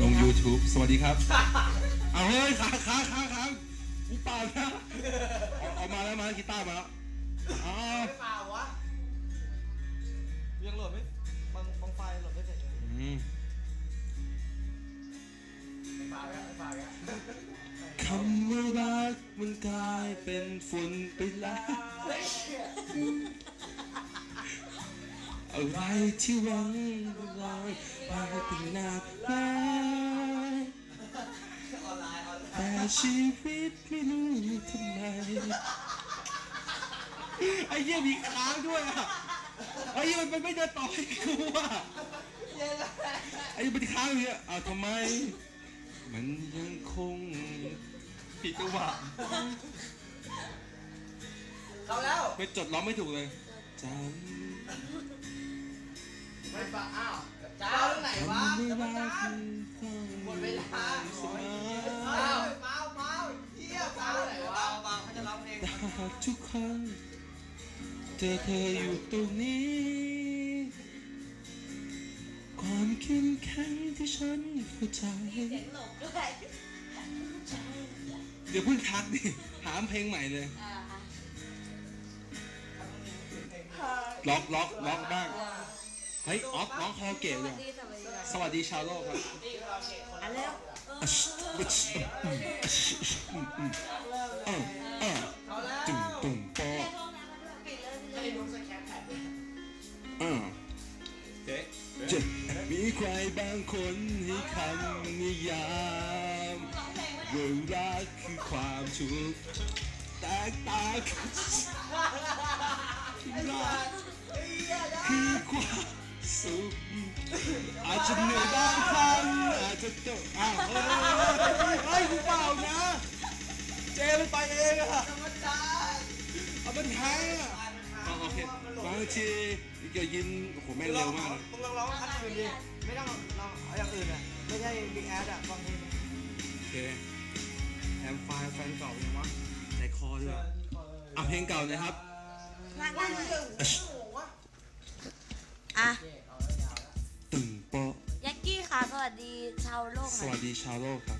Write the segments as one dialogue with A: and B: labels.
A: ลง YouTube สวัสดีครับ เอาเฮ้ยค้างค้างค้างค้างกูเปล่านะเอาเอามาแล้วมากีตาร์มาแล้วอ้าว
B: เปล่าวะ
C: ยังโหลดไม่บางบางไฟล์โหลดไม่เสร็จเลย
A: อืม
B: ไม่เปล่าแล้วไม่เปล่าแล้ว
A: คำว่ารักมันกลายเป็นฝุ่นไปแล้ว อะไรที่หวังลอยไปเป็นนานแล้ว
B: ออนไลน์ออนไลน์
A: แต่ชีวิตไม่รู้ทำไมไอ้เหี้ยมีค้างด้วยอะไอ้เหี้ยมันไม่เดินต่อให้กูอะ
B: เย็นแล้ว
A: ไอ้เหี้ยมันค้างอย่างเงี้ยอ้าวทำไม มันยังคงผิดจังหวะ
B: เข้าแล้ว
A: ไม่จดร้องไม่ถูกเลยจ
B: ไม่ปล่าอ้าวจ้าเรื่องไหนวะจะมาจ้าหมดเวลา
A: เมอ
B: เปล่าเปล่าเปล่าเที่ยวเปล่าไหนวะเปล่าเขาจะร้องเพลง
A: ทุกครั้งเจอเธออยู่ตรงนี้ ความเข้มแข็งที่ฉันเข้าใจ
D: เสียงหลบด้วย
A: เดี๋ยวเพิ่งทักดิหามเพลงใหม่เลยล็อกล็อกล็อกบ้าง เฮ้ยออฟน้องคอเกต
D: ส
A: เล
D: วัส
A: ย
D: ดีสวัสดี
A: สวัสดีชาวโลกครับ
D: อันแล้วเออ
A: เออเออ
B: เข้าแล้ว
A: ตุ่มตุ่มโปอ
D: แค่ห้องน้ำมาด้วยปิดเลยปิดเล
B: ไม่
D: ย
B: รู้สแคปแผ่น
A: เออ
C: เจ๊
A: จะมีใครบางคนให้คำนิยาม
D: ร้องเพลงไว้
A: ว่ารักคือความทุกข์แตกต่างกันรักคือความ สุขอาจจะเหนื่อยบางครั้งอาจจะต้องอ้าวเฮ้ยเฮ้ยกูเปล่านะ เจมันไปเองอะ
B: ธรรมดา
A: เอามันแทงอะอ๋อโอเคบางทีเกี่ยวยินโอ้โหแม่งเร็วมากเลย
C: มึงลองร้องคัดอื่นดิไม่ต้องลองเอาอย่างอื่นอะไม่ใช่บิ๊กแอดอะบางที
A: โอเคแถมไฟล์แฟนเก่ายังวะใจคอด้วยเอาเพลงเก่าหนะครับ
D: นั่ง
B: ว่า
D: นั่ง
B: เรื่ องโอ้โหวะ
D: อะ
A: ตึงโปะ
D: ยักกี้ค่ะสวัสดีชาวโลก
A: ส
D: หน่อ
A: วั
D: ย
A: สดีชาวโลกครับ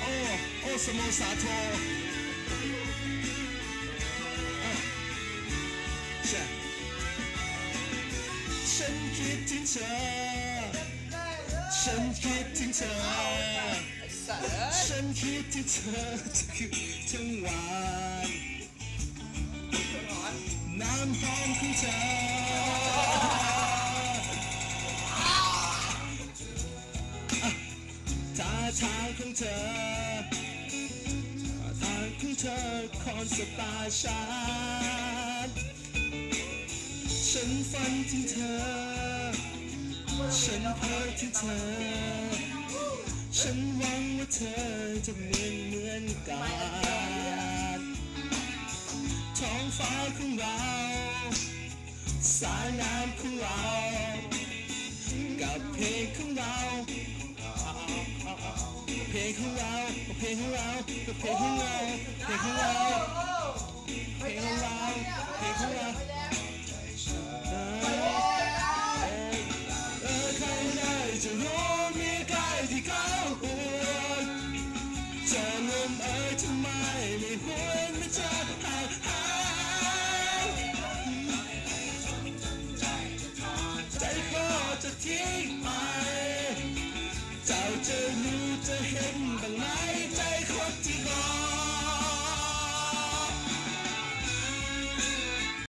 A: โอ้ โอ้สโมสาโทอะใช่ฉันคิดถึงเธอ ฉันคิดถึงเธอ
B: ไอ้สัตว์เอ้ย
A: ฉันคิดถึงเธอทุกทั้งวัน น้ำหอมของเธอท่าทางของเธอทางของเธอคอนสตาร์ฉันฉันฝันถึงเธอ ฉันเพ้อถึงเธอ ฉันหวังว่าเธอจะเหมือนเหมือนกันท้องฟ้าของเรา สายน้ำของเรา กับเพลงของเรา เพลงของเรา เพลงของเราเพลงของเราเพลงของเราเพลงของเราเพลงของเราจะรู้มีใครที่เขาอวด need to heaven, the light.